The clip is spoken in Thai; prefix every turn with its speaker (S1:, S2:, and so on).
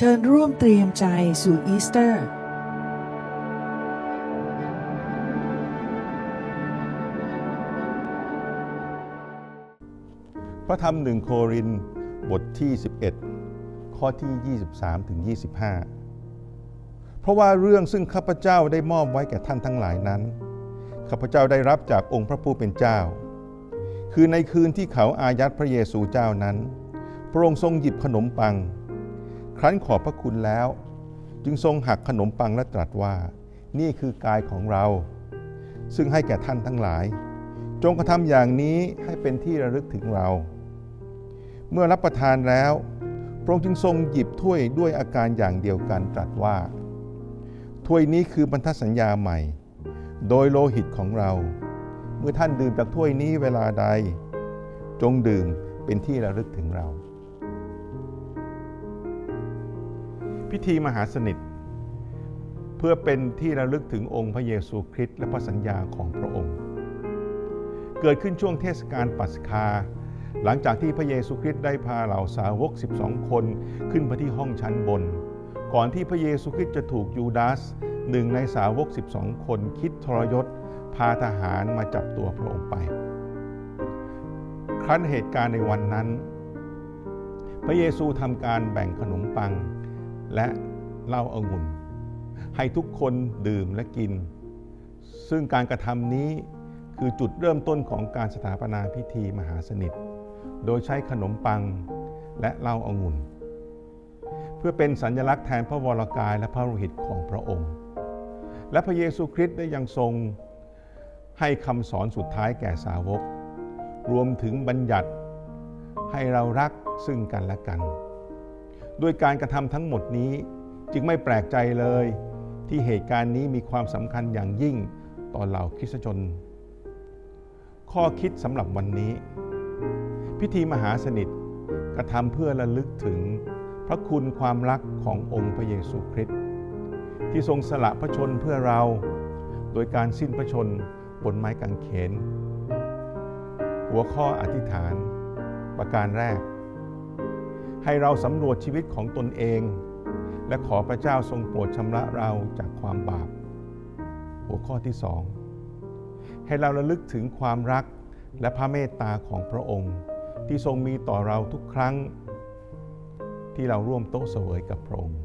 S1: เชิญร่วมเตรียมใจสู่อีสเตอร์
S2: พระธรรมหนึ่งโครินบทที่ 11 ข้อที่ 23 ถึง 25 เพราะว่าเรื่องซึ่งข้าพเจ้าได้มอบไว้แก่ท่านทั้งหลายนั้น ข้าพเจ้าได้รับจากองค์พระผู้เป็นเจ้า คือในคืนที่เขาอายัดพระเยซูเจ้านั้น พระองค์ทรงหยิบขนมปัง ครั้นขอบพระคุณแล้ว จึงทรงหักขนมปังและตรัสว่า นี่คือกายของเรา ซึ่งให้แก่ท่านทั้งหลาย จงกระทำอย่างนี้ให้เป็นที่ระลึกถึงเรา เมื่อรับประทานแล้ว พระองค์จึงทรงหยิบถ้วยด้วยอาการอย่างเดียวกันตรัสว่า ถ้วยนี้คือพันธสัญญาใหม่ โดยโลหิตของเรา เมื่อท่านดื่มจากถ้วยนี้เวลาใด จงดื่มเป็นที่ระลึกถึงเรา พิธีมหาสนิท เพื่อเป็นที่ระลึกถึงองค์พระเยซูคริสต์และพระสัญญาของพระองค์ เกิดขึ้นช่วงเทศกาลปัสกา หลังจากที่พระเยซูคริสต์ได้พาเหล่าสาวก 12 คนขึ้นไปที่ห้องชั้นบน ก่อนที่พระเยซูคริสต์จะถูกยูดาสหนึ่งในสาวก 12 คนคิดทรยศ พาทหารมาจับตัวพระองค์ไป ครั้นเหตุการณ์ในวันนั้น พระเยซูทำการแบ่งขนมปัง และเหล้าองุ่น ให้ทุกคนดื่มและกิน ซึ่งการกระทำนี้คือจุดเริ่มต้นของการสถาปนาพิธีมหาสนิท โดยใช้ขนมปังและเหล้าองุ่น เพื่อเป็นสัญลักษณ์แทนพระวรากายและพระโลหิตของพระองค์ และพระเยซูคริสต์ได้ยังทรงให้คำสอนสุดท้ายแก่สาวก รวมถึงบัญญัติให้เรารักซึ่งกันและกัน ด้วยการกระทำทั้งหมดนี้ จึงไม่แปลกใจเลย ที่เหตุการณ์นี้มีความสำคัญอย่างยิ่งต่อเหล่าคริสตชน ข้อคิดสำหรับวันนี้ พิธีมหาสนิทกระทำเพื่อระลึกถึงพระคุณความรักขององค์พระเยซูคริสต์ที่ทรงสละพระชนเพื่อเรา โดยการสิ้นพระชนบนไม้กางเขน หัวข้ออธิษฐาน ประการแรก ให้เราสำรวจชีวิตของตนเอง และขอพระเจ้าทรงโปรดชำระเราจากความบาป หัวข้อที่สองให้เราระลึกถึงความรักและพระเมตตาของพระองค์ ที่ทรงมีต่อเราทุกครั้ง ที่เราร่วมโต๊ะเสวยกับพระองค์